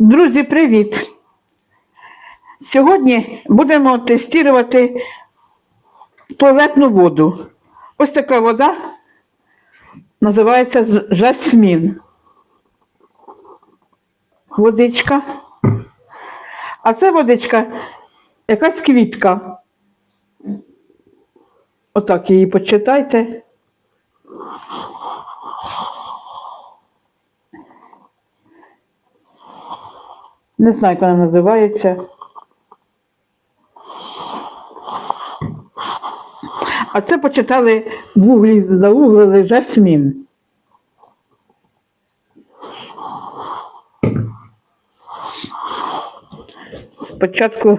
Друзі, привіт! Сьогодні будемо тестувати туалетну воду. Ось така вода називається жасмін. Водичка. А це водичка якась квітка. Отак її почитайте. Не знаю, як вона називається. А це почитали в углі, зауглили жасмін. Спочатку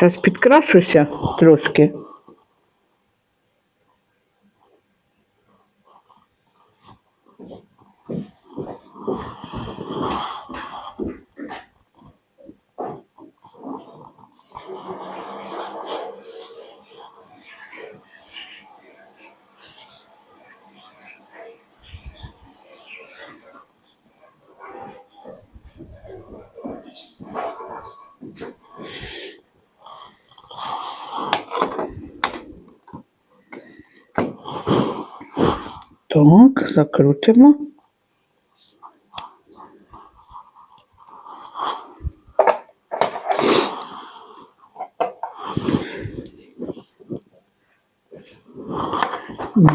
зараз підкрашуся трошки. Так, закрутимо.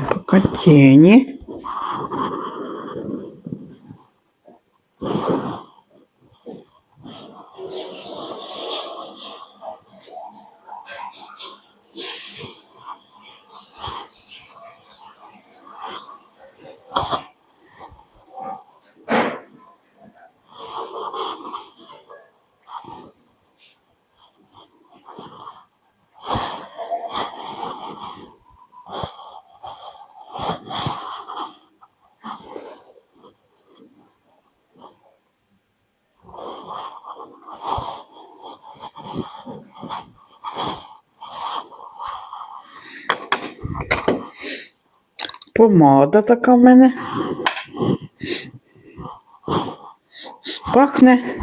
Пока тени. Помада така в мене. Пахне.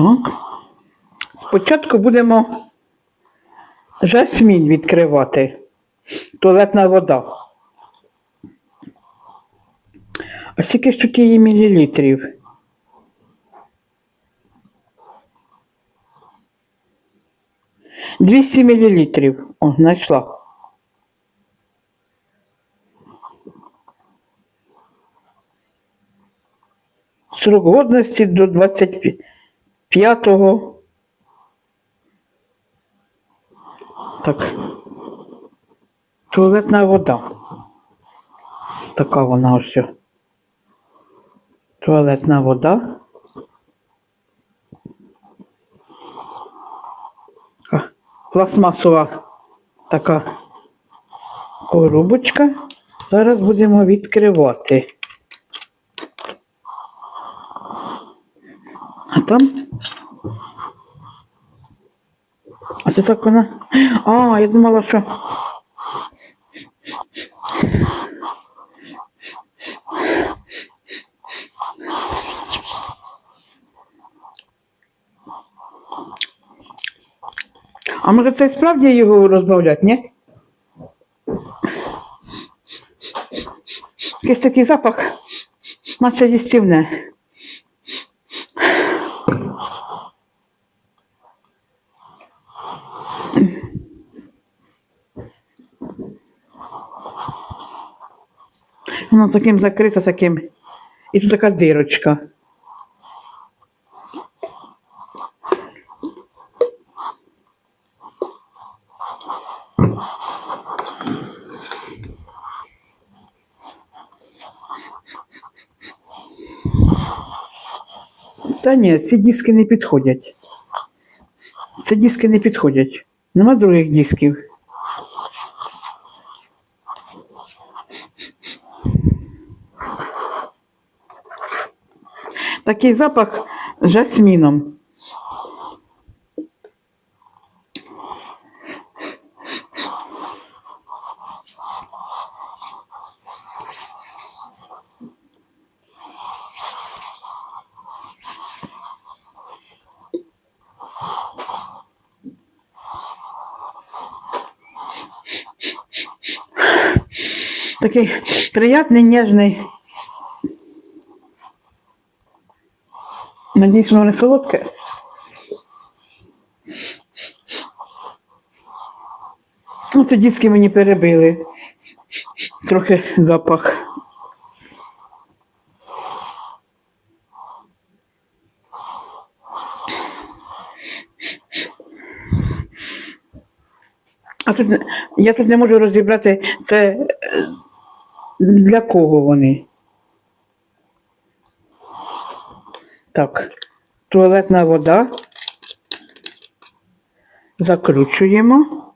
Так. Спочатку будемо жасмін відкривати. Туалетна вода. А скільки ж тут її мілілітрів? Двісті мілілітрів. О, знайшла. Срок годності до 25-го. Так. Туалетна вода. Така вона ось. Туалетна вода. Пластмасова така коробочка. Зараз будемо відкривати. там? А це так вона. А, я думала, що. А може це справді його розбавлять, ні? Якийсь такий запах, наче їстівне. Воно таким закрите, таким. І тут така дирочка. Та ні, ці диски не підходять. Ці диски не підходять. Нема других дисків. Такий запах з жасміном. Такий приятний, ніжний. Надіюсь, воно не солодке. Ну, ці диски мені перебили. Трохи запах. А тут я тут не можу розібрати, це е, для кого вони. Так, туалетна вода. Закручуємо.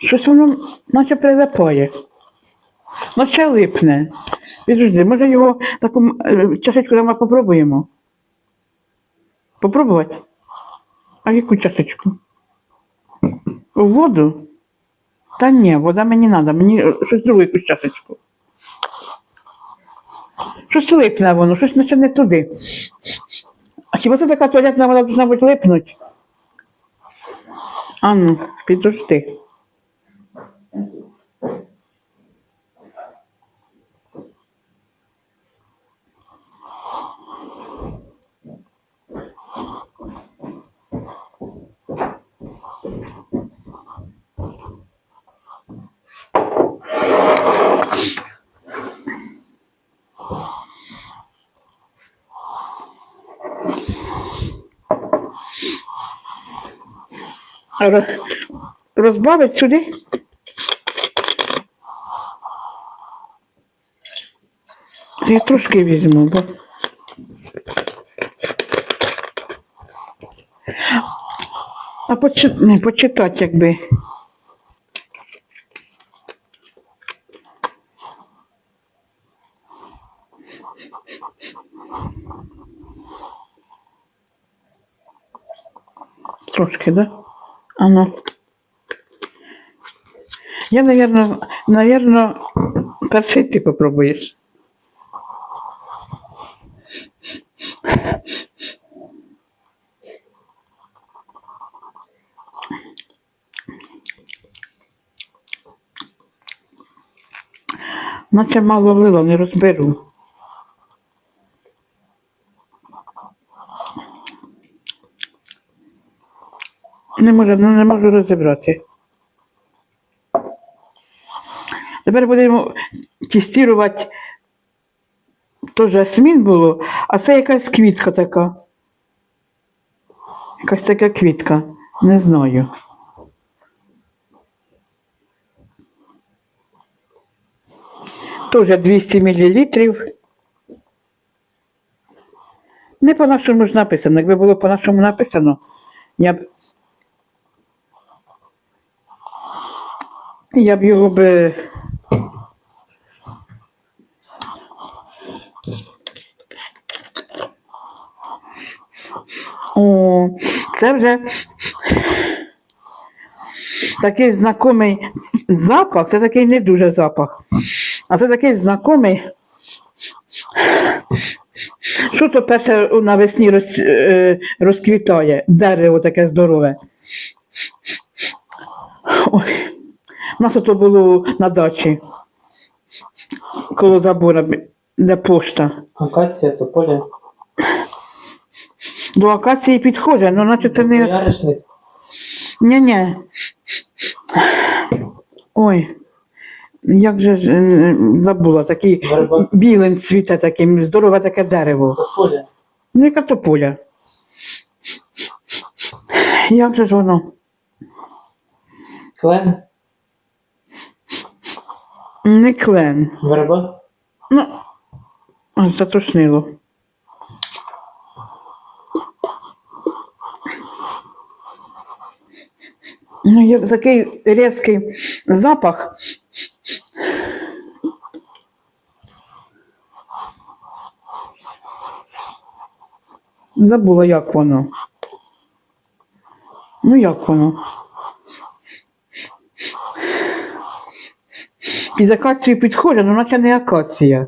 Щось воно наче прилипає. Наче липне. Підожди, може його таку е, чашечку давай попробуємо. Попробувати? А яку чашечку? У воду? Та ні, вода мені не треба, мені е, щось другу якусь чашечку. Щось липне воно, щось наче не туди. А хіба це така туалетна вода должна бути липнуть? А ну, підожди. Розбавить сюди. Я трошки візьму, бо. А почи... ну, почитати, якби. Трошки, да? А ну. Я, наверное, наверное, перший ти попробуєш. Наче мало влила, не розберу. Не можу, ну, не можу розібрати. Тепер будемо тестувати. То жасмін було, а це якась квітка така. Якась така квітка. Не знаю. Тоже 200 мл. Не по-нашому ж написано. Якби було по-нашому написано, я б. Я б його би. О, це вже такий знакомий запах, це такий не дуже запах. А це такий знакомий, що то перше навесні роз, е, розквітає? Дерево таке здорове. Ой. У нас ото було на дачі. Коло забора, де пошта. Акація, тополя, До акації підходить, ну наче це не. яришник. Ні-ні. Ой. Як же ж е, забула, такий Верба. білим цвіте таким, здорове таке дерево. Тополя. Ну, яка тополя. Як же ж воно? Клен. Не клен. Верба. Ну, затошнило. Ну, як такий різкий запах. Забула, як воно. Ну, як воно? Під акацію підходить, але наче не акація.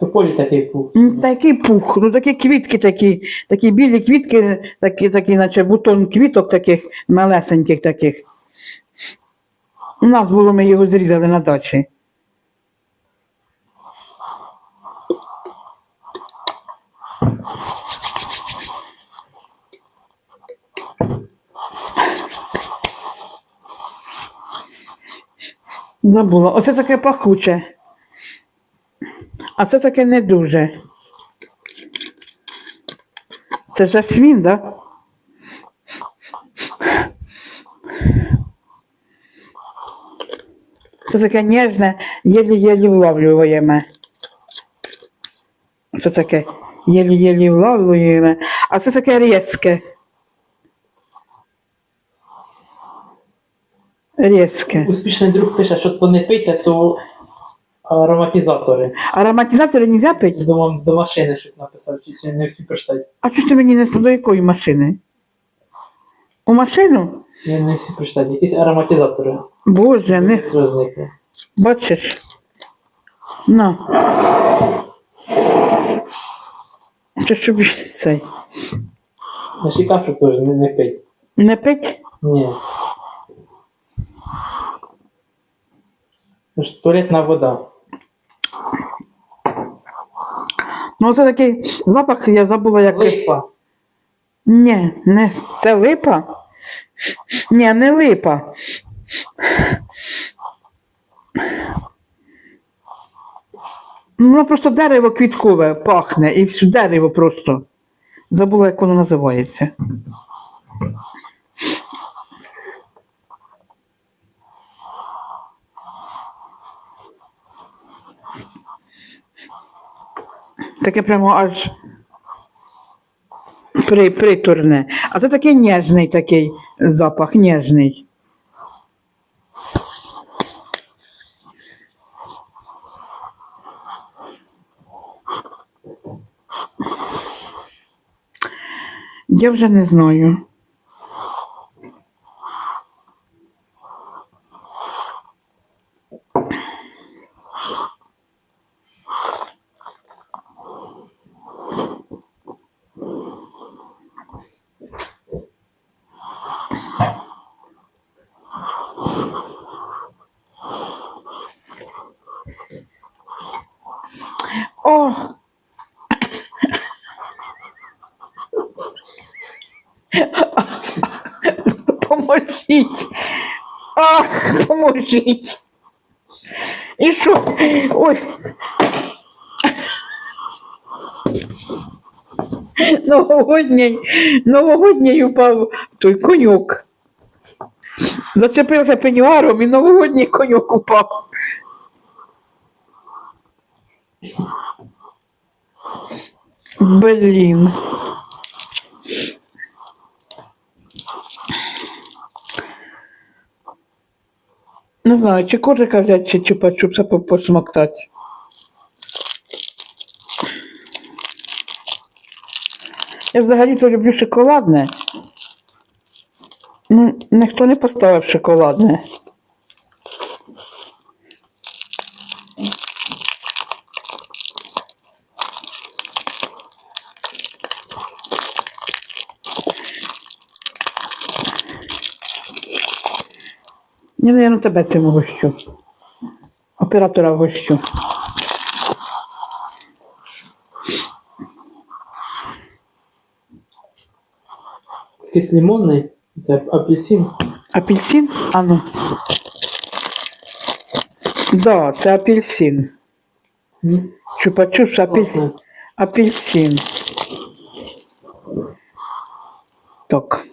Тополі такий пух. Ну, Такий пух, ну такі квітки такі, такі білі квітки, такі, такі, наче бутон квіток таких малесеньких таких. У нас було, ми його зрізали на дачі. Забула. Оце таке пахуче. А це таке не дуже. Це жасмін, так? Да? Це таке ніжне, єлі-єлі влавлюємо. Це таке єлі-єлі влавлюємо. А це таке різке. Різке. Успішний друг пише, що то не пийте, то ароматизатори. Ароматизатори не можна пити? До, до машини щось написав, чи, чи не всі прочитати. А чого ж ти мені не до якої машини? У машину? Не, не всі прочитати. Якісь ароматизатори. Боже, не Розникли. бачиш. На. Це щоб цей. На шікашу теж не, не пить. Не пить? Ні. Це ж Туалетна вода. Ну це такий запах, я забула як. Липа. Ні, не це липа? Ні, не липа. Ну, просто дерево квіткове пахне, і все дерево просто. Забула, як воно називається. Таке прямо аж при, приторне. А це такий ніжний такий запах, ніжний. Я вже не знаю. О! Поможіть! Ах, поможіть! І що? Ой. Новогодній, новогодній упав той конюк. Зачепився пенюаром і новогодній конюк упав. Блін. Не знаю, чи коржика взяти, чи чупа-чупса по- посмоктати. Я взагалі-то люблю шоколадне. Ну, ніхто не поставив шоколадне. Я, наверное, тебе цим гощу. Оператора гощу. Якийсь лимонний, це апельсин. Апельсин? А ну. Да, це апельсин. Чупа-чупс, апель... апельсин. Так.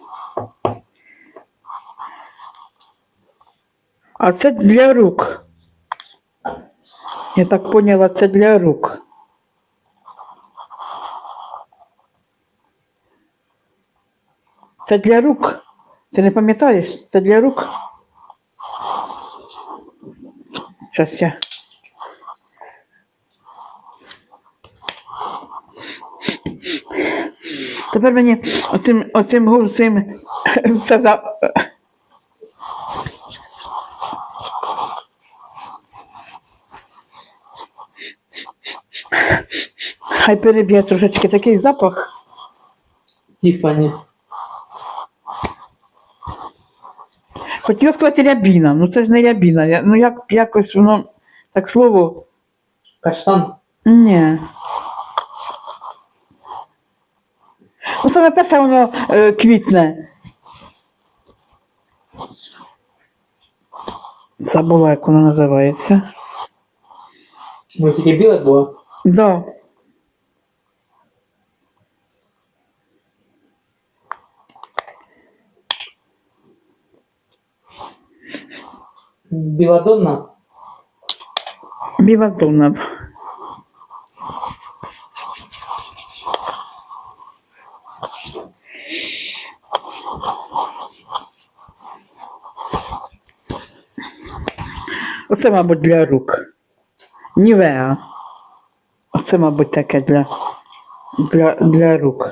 А це для рук. Я так поняла, це для рук. Це для рук. Ти не пам'ятаєш? Це для рук. Щас я. Тепер мені оцим, оцим гусим все за. Хай переб'є трошечки такий запах. Тіфані. Хотіла сказати рябіна, ну це ж не рябіна. Ну як якось воно так слово. Каштан. Ні. Ну, саме перше воно е, квітне. Забула, як воно називається. Ну тільки біле було. Да. Біладонна. Білазонна. Оце, мабуть, для рук. Нівеа. Оце, мабуть, таке для, для, для рук.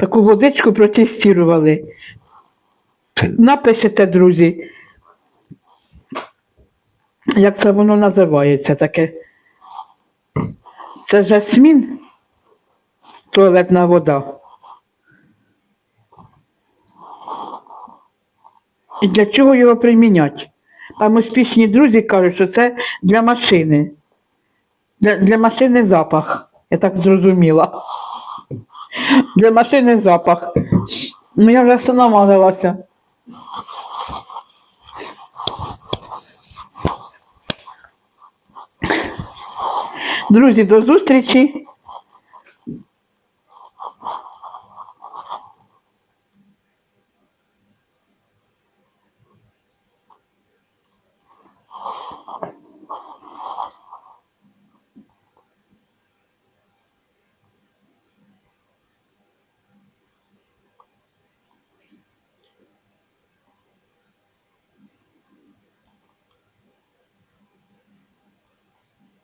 Таку водичку протестували. Напишете, друзі, як це воно називається таке. Це жасмін, туалетна вода. І для чого його приміняти? Там успішні друзі кажуть, що це для машини. Для, для машини запах. Я так зрозуміла. Для машини запах. Ну я вже все намазалася. Друзі, до зустрічі.